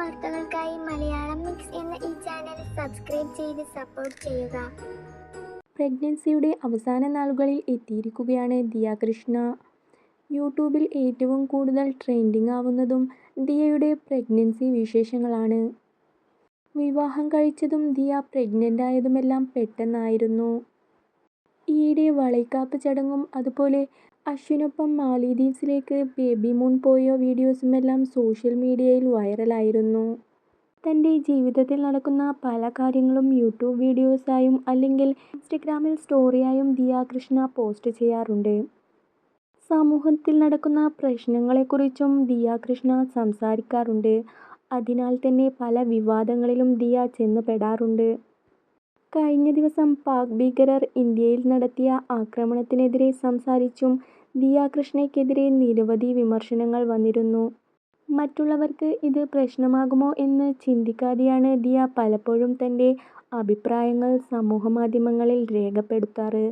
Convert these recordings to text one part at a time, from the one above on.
വാർത്തകൾക്കായി മലയാളം മിക്സ് എന്ന ഈ ചാനൽ സബ്സ്ക്രൈബ് ചെയ്ത് സപ്പോർട്ട് ചെയ്യുക. പ്രഗ്നൻസിയുടെ അവസാന നാളുകളിൽ എത്തിയിരിക്കുകയാണ് ദിയ കൃഷ്ണ യൂട്യൂബിൽ ഏറ്റവും കൂടുതൽ ട്രെൻഡിങ് ആവുന്നതും ദിയയുടെ പ്രഗ്നൻസി വിശേഷങ്ങളാണ്. വിവാഹം കഴിച്ചതും ദിയ പ്രഗ്നന്റ് ആയതുമെല്ലാം പെട്ടെന്നായിരുന്നു. ഈയിടെ വളൈക്കാപ്പ് ചടങ്ങും അതുപോലെ അശ്വിനൊപ്പം മാലിദ്വീപ്സിലേക്ക് ബേബി മൂൺ പോയ വീഡിയോസുമെല്ലാം സോഷ്യൽ മീഡിയയിൽ വൈറലായിരുന്നു. തന്റെ ജീവിതത്തിൽ നടക്കുന്ന പല കാര്യങ്ങളും യൂട്യൂബ് വീഡിയോസായും അല്ലെങ്കിൽ ഇൻസ്റ്റഗ്രാമിൽ സ്റ്റോറിയായും ദിയ കൃഷ്ണ പോസ്റ്റ് ചെയ്യാറുണ്ട്. സമൂഹത്തിൽ നടക്കുന്ന പ്രശ്നങ്ങളെക്കുറിച്ചും ദിയ കൃഷ്ണ സംസാരിക്കാറുണ്ട്. അതിനാൽ തന്നെ പല വിവാദങ്ങളിലും ദിയ ചെന്നുപെടാറുണ്ട്. കഴിഞ്ഞ ദിവസം പാക് ഭീകരർ ഇന്ത്യയിൽ നടത്തിയ ആക്രമണത്തിനെതിരെ സംസാരിച്ചും ദിയ കൃഷ്ണയ്ക്കെതിരെ നിരവധി വിമർശനങ്ങൾ വന്നിരുന്നു. മറ്റുള്ളവർക്ക് ഇത് പ്രശ്നമാകുമോ എന്ന് ചിന്തിക്കാതെയാണ് ദിയ പലപ്പോഴും തന്റെ അഭിപ്രായങ്ങൾ സമൂഹമാധ്യമങ്ങളിൽ രേഖപ്പെടുത്താറ്.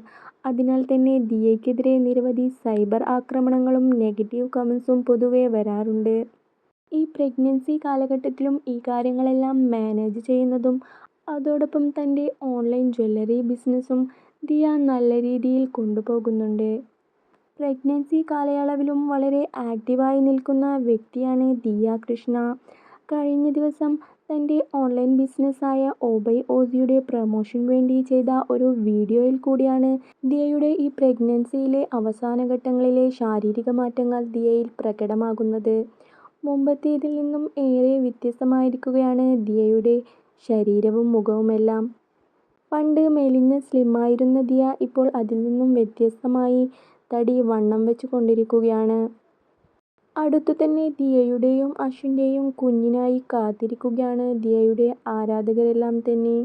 അതിനാൽ തന്നെ ദിയയ്ക്കെതിരെ നിരവധി സൈബർ ആക്രമണങ്ങളും നെഗറ്റീവ് കമൻസും പൊതുവെ വരാറുണ്ട്. ഈ പ്രഗ്നൻസി കാലഘട്ടത്തിലും ഈ കാര്യങ്ങളെല്ലാം മാനേജ് ചെയ്യുന്നതും അതോടൊപ്പം തന്റെ ഓൺലൈൻ ജ്വല്ലറി ബിസിനസ്സും ദിയ നല്ല രീതിയിൽ കൊണ്ടുപോകുന്നുണ്ട്. പ്രഗ്നൻസി കാലയളവിലും വളരെ ആക്റ്റീവായി നിൽക്കുന്ന വ്യക്തിയാണ് ദിയ കൃഷ്ണ. കഴിഞ്ഞ ദിവസം തന്റെ ഓൺലൈൻ ബിസിനസ്സായ ഓബൈ ഓസിയുടെ പ്രൊമോഷൻ വേണ്ടി ചെയ്ത ഒരു വീഡിയോയിൽ കൂടിയാണ് ദിയയുടെ ഈ പ്രഗ്നൻസിയിലെ അവസാന ഘട്ടങ്ങളിലെ ശാരീരിക മാറ്റങ്ങൾ ദിയയിൽ പ്രകടമാകുന്നത്. മുമ്പത്തേതിൽ നിന്നും ഏറെ വ്യത്യസ്തമായിരിക്കുകയാണ് ദിയയുടെ ശരീരവും മുഖവുമെല്ലാം പണ്ട് മെലിഞ്ഞ സ്ലിമ്മായിരുന്ന ദിയ ഇപ്പോൾ അതിൽ നിന്നും വ്യത്യസ്തമായി തടി വണ്ണം വെച്ച് കൊണ്ടിരിക്കുകയാണ്. അടുത്തു തന്നെ ദിയയുടെയും അശ്വിന്റെയും കുഞ്ഞിനായി കാത്തിരിക്കുകയാണ് ദിയയുടെ ആരാധകരെല്ലാം തന്നെ.